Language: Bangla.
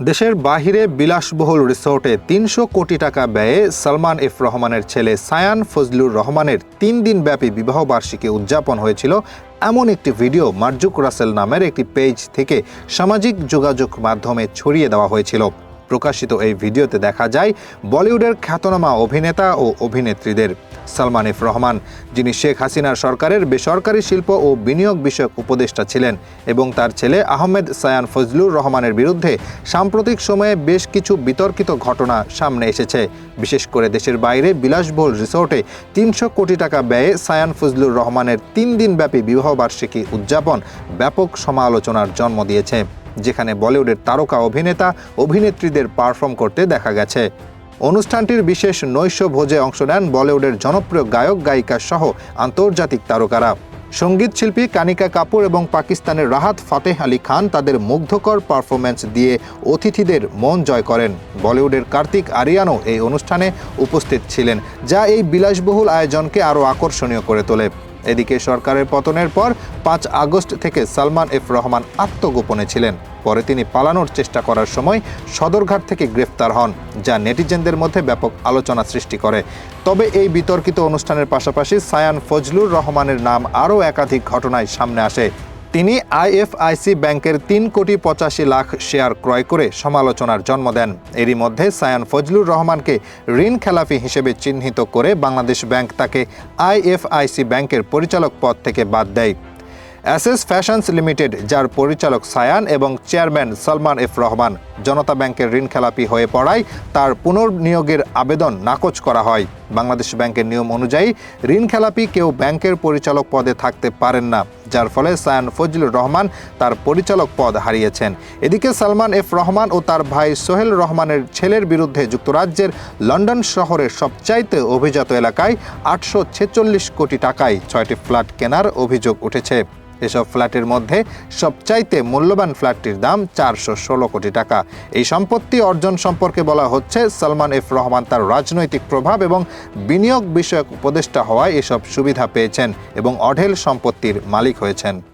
দেশের বাহিরে বিলাসবহুল রিসোর্টে তিনশো কোটি টাকা ব্যয়ে সালমান এফ রহমানের ছেলে সায়ান ফজলুর রহমানের তিন দিনব্যাপী বিবাহবার্ষিকী উদযাপন হয়েছিল। এমন একটি ভিডিও মার্জুক রাসেল নামের একটি পেজ থেকে সামাজিক যোগাযোগ মাধ্যমে ছড়িয়ে দেওয়া হয়েছিল। প্রকাশিত এই ভিডিওতে দেখা যায় বলিউডের খ্যাতনামা অভিনেতা ও অভিনেত্রীদের। সালমান এফ রহমান, যিনি শেখ হাসিনার সরকারের বেসরকারি শিল্প ও বিনিয়োগ বিষয়ক উপদেষ্টা ছিলেন এবং তার ছেলে আহমেদ সায়ান ফজলুর রহমানের বিরুদ্ধে সাম্প্রতিক সময়ে বেশ কিছু বিতর্কিত ঘটনা সামনে এসেছে। বিশেষ করে দেশের বাইরে বিলাসবহুল রিসোর্টে তিনশো কোটি টাকা ব্যয়ে সায়ান ফজলুর রহমানের তিন দিনব্যাপী বিবাহবার্ষিকী উদযাপন ব্যাপক সমালোচনার জন্ম দিয়েছে। যেখানে বলিউডের তারকা অভিনেতা অভিনেত্রীদের পারফর্ম করতে দেখা গেছে। অনুষ্ঠানটির বিশেষ নৈশ ভোজে অংশ নেন বলিউডের জনপ্রিয় গায়ক, গায়িকা সহ আন্তর্জাতিক তারকারা। সংগীত শিল্পী কানিকা কাপুর এবং পাকিস্তানের রাহাত ফাতেহ আলী খান তাদের মুগ্ধকর পারফরম্যান্স দিয়ে অতিথিদের মন জয় করেন। বলিউডের কার্তিক আরিয়ানও এই অনুষ্ঠানে উপস্থিত ছিলেন, যা এই বিলাসবহুল আয়োজনকে আরও আকর্ষণীয় করে তোলে। এদিকে সরকারের পতনের পর পাঁচ আগস্ট থেকে সালমান এফ রহমান আত্মগোপনে ছিলেন। পরে তিনি পালানোর চেষ্টা করার সময় সদরঘাট থেকে গ্রেফতার হন, যা নেটিজেনদের মধ্যে ব্যাপক আলোচনা সৃষ্টি করে। তবে এই বিতর্কিত অনুষ্ঠানের পাশাপাশি সায়ান ফজলুর রহমানের নাম আরও একাধিক ঘটনায় সামনে আসে। তিনি আইএফআইসি ব্যাংকের তিন কোটি পঁচাশি লাখ শেয়ার ক্রয় করে সমালোচনার জন্ম দেন। এরই মধ্যে সায়ান ফজলুর রহমানকে ঋণ খেলাফি হিসেবে চিহ্নিত করে বাংলাদেশ ব্যাংক তাকে আইএফআইসি ব্যাংকের পরিচালক পদ থেকে বাদ দেয়। অ্যাসেস ফ্যাশনস লিমিটেড যার পরিচালক সায়ান এবং চেয়ারম্যান সালমান এফ রহমান। জনতা ব্যাংকের ঋণ খেলাপি হয়ে পড়ায় তার পুনর্নিয়োগের আবেদন নাকচ করা হয়। বাংলাদেশ ব্যাংকের নিয়ম অনুযায়ী ঋণ খেলাপি কেউ ব্যাংকের পরিচালক পদে থাকতে পারেন না, যার ফলে সায়ান ফজলুর রহমান তার পরিচালক পদ হারিয়েছেন। এদিকে সালমান এফ রহমান ও তার ভাই সোহেল রহমানের ছেলের বিরুদ্ধে যুক্তরাজ্যের লন্ডন শহরের সবচাইতে অভিজাত এলাকায় আটশো ছেচল্লিশ কোটি টাকায় ছয়টি ফ্ল্যাট কেনার অভিযোগ উঠেছে। এসব ফ্ল্যাটের মধ্যে সবচাইতে মূল্যবান ফ্ল্যাটটির দাম চারশো ষোলো কোটি টাকা। এই সম্পত্তি অর্জন সম্পর্কে বলা হচ্ছে, সালমান এফ রহমান তার রাজনৈতিক প্রভাব এবং বিনিয়োগ বিষয়ক উপদেষ্টা হওয়ায় এসব সুবিধা পেয়েছেন এবং অঢেল সম্পত্তির মালিক হয়েছেন।